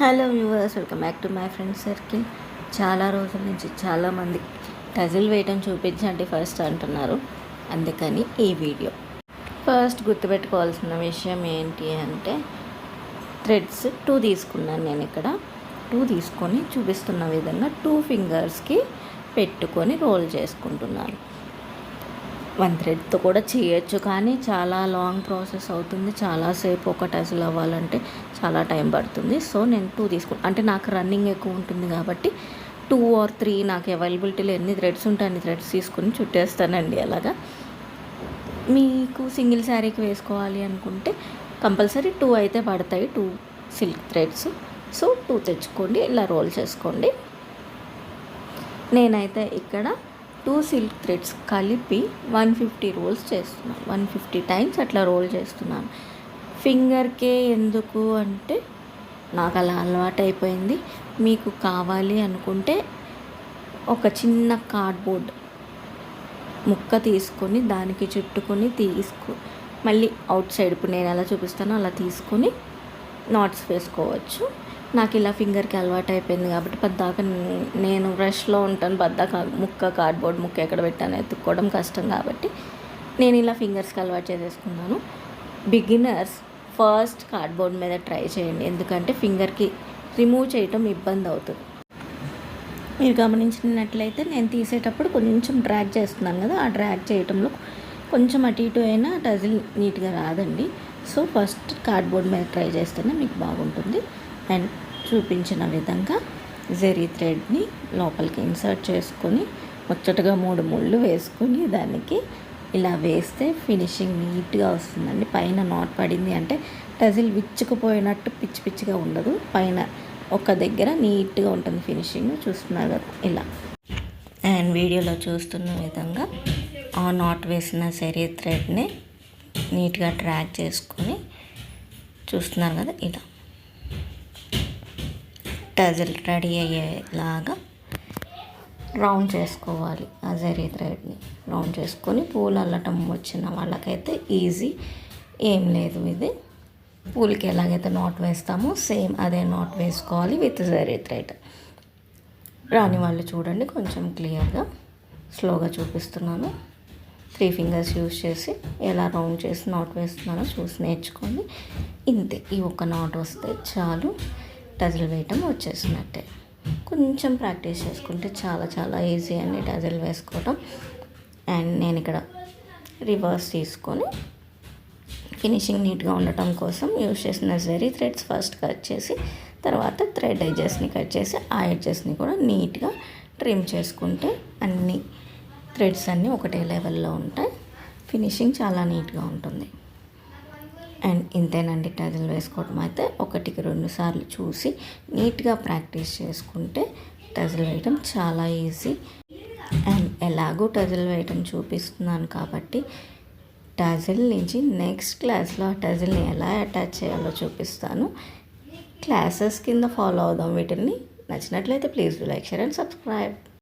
Hello viewers welcome back to my friends circle. చాలా రోజుల నుంచి చాలామంది టజిల్ వేయటం చూపించండి ఫస్ట్ అంటున్నారు. అందుకని ఈ వీడియో. ఫస్ట్ గుర్తుపెట్టుకోవాల్సిన విషయం ఏంటి అంటే థ్రెడ్స్ టూ తీసుకున్నాను నేను ఇక్కడ. టూ తీసుకొని చూపిస్తున్న విధంగా టూ ఫింగర్స్కి పెట్టుకొని రోల్ చేసుకుంటున్నాను. వన్ థ్రెడ్తో కూడా చేయొచ్చు. కానీ చాలా లాంగ్ ప్రాసెస్ అవుతుంది. చాలాసేపు ఒక టజిల్ అవ్వాలంటే చాలా టైం పడుతుంది. సో నేను టూ తీసుకున్నాను అంటే నాకు రన్నింగ్ ఎక్కువ ఉంటుంది కాబట్టి టూ ఆర్ త్రీ నాకు అవైలబిలిటీలో ఎన్ని థ్రెడ్స్ ఉంటే అన్ని థ్రెడ్స్ తీసుకుని చుట్టేస్తానండి అలాగా. మీకు సింగిల్ శారీకి వేసుకోవాలి అనుకుంటే కంపల్సరీ టూ అయితే పడతాయి. Two silk threads. So two తెచ్చుకోండి. ఇలా రోల్ చేసుకోండి. నేనైతే ఇక్కడ టూ సిల్క్ థ్రెడ్స్ కలిపి వన్ ఫిఫ్టీ రోల్స్ చేస్తున్నాను. వన్ ఫిఫ్టీ టైమ్స్ అట్లా రోల్ చేస్తున్నాను. ఫింగర్కే ఎందుకు అంటే నాకు అలా అలవాటు అయిపోయింది మీకు కావాలి అనుకుంటే ఒక చిన్న కార్డ్బోర్డ్ ముక్క తీసుకొని దానికి చుట్టుకొని తీసుకో మళ్ళీ అవుట్ సైడ్ ఇప్పుడు నేను ఎలా చూపిస్తానో అలా తీసుకొని నాట్స్ వేసుకోవచ్చు. నాకు ఇలా ఫింగర్కి అలవాటు అయిపోయింది కాబట్టి పద్దాక నేను బ్రష్లో ఉంటాను. పద్దాక ముక్క కార్డ్బోర్డ్ ముక్క ఎక్కడ పెట్టాను ఎత్తుక్కోవడం కష్టం కాబట్టి నేను ఇలా ఫింగర్స్కి అలవాటు చేసేసుకున్నాను. బిగినర్స్ ఫస్ట్ కార్డ్బోర్డ్ మీద ట్రై చేయండి. ఎందుకంటే ఫింగర్కి రిమూవ్ చేయటం ఇబ్బంది అవుతుంది. మీరు గమనించినట్లయితే నేను తీసేటప్పుడు కొంచెం డ్రాగ్ చేస్తున్నాను కదా ఆ డ్రాగ్ చేయటంలో కొంచెం అటు ఇటు అయినా టజిల్ నీట్గా రాదండి. సో ఫస్ట్ కార్డ్బోర్డ్ మీద ట్రై చేస్తేనే మీకు బాగుంటుంది. అండ్ చూపించిన విధంగా జెరీ థ్రెడ్ని లోపలికి ఇన్సర్ట్ చేసుకొని ముచ్చటగా మూడు ముళ్ళు వేసుకొని దానికి ఇలా వేస్తే ఫినిషింగ్ నీట్గా వస్తుందండి. పైన నాట్ పడింది అంటే టజిల్ విచ్చుకుపోయినట్టు పిచ్చి పిచ్చిగా ఉండదు. పైన ఒక దగ్గర నీట్గా ఉంటుంది ఫినిషింగ్. చూస్తున్నారు కదా ఇలా. అండ్ వీడియోలో చూస్తున్న విధంగా ఆ నాట్ వేసిన సెరీ థ్రెడ్ని నీట్గా ట్రాక్ చేసుకొని చూస్తున్నారు కదా ఇలా. టజిల్ రెడీ అయ్యేలాగా రౌండ్ చేసుకోవాలి ఆ జరీ థ్రెడ్ని. రౌండ్ చేసుకొని పూలు అల్లటం వచ్చిన వాళ్ళకైతే ఈజీ. ఏం లేదు ఇది. పూలకి ఎలాగైతే నాట్ వేస్తామో సేమ్ అదే నాట్ వేసుకోవాలి విత్ జరీ థ్రెడ్. రాని వాళ్ళు చూడండి కొంచెం క్లియర్గా స్లోగా చూపిస్తున్నాను. త్రీ ఫింగర్స్ యూస్ చేసి ఎలా రౌండ్ చేసి నాట్ వేస్తున్నానో చూసి నేర్చుకోండి. ఇంతే ఈ ఒక్క నాట్ వస్తే చాలు. టజిల్ వేయటం వచ్చేసినట్టే. కొంచెం ప్రాక్టీస్ చేసుకుంటే చాలా చాలా ఈజీ అండి టజిల్ వేసుకోవటం. అండ్ నేను ఇక్కడ రివర్స్ తీసుకొని ఫినిషింగ్ నీట్గా ఉండటం కోసం యూస్ చేసిన జరీ థ్రెడ్స్ ఫస్ట్ కట్ చేసి తర్వాత థ్రెడ్ ఎడ్జెస్ని కట్ చేసి ఆ ఎడ్జెస్ని కూడా నీట్గా ట్రిమ్ చేసుకుంటే అన్ని థ్రెడ్స్ అన్నీ ఒకటే లెవెల్లో ఉంటాయి. ఫినిషింగ్ చాలా నీట్గా ఉంటుంది. అండ్ ఇంతేనండి టజిల్ వేసుకోవడం అయితే ఒకటికి రెండు సార్లు చూసి నీట్గా ప్రాక్టీస్ చేసుకుంటే టజిల్ వేయడం చాలా ఈజీ. అండ్ ఎలాగో టజిల్ వేయడం చూపిస్తున్నాను కాబట్టి టజిల్ నుంచి నెక్స్ట్ క్లాస్లో ఆ టజిల్ని ఎలా అటాచ్ చేయాలో చూపిస్తాను. క్లాసెస్ కింద ఫాలో అవుదాం వీటిని నచ్చినట్లయితే please like share and subscribe.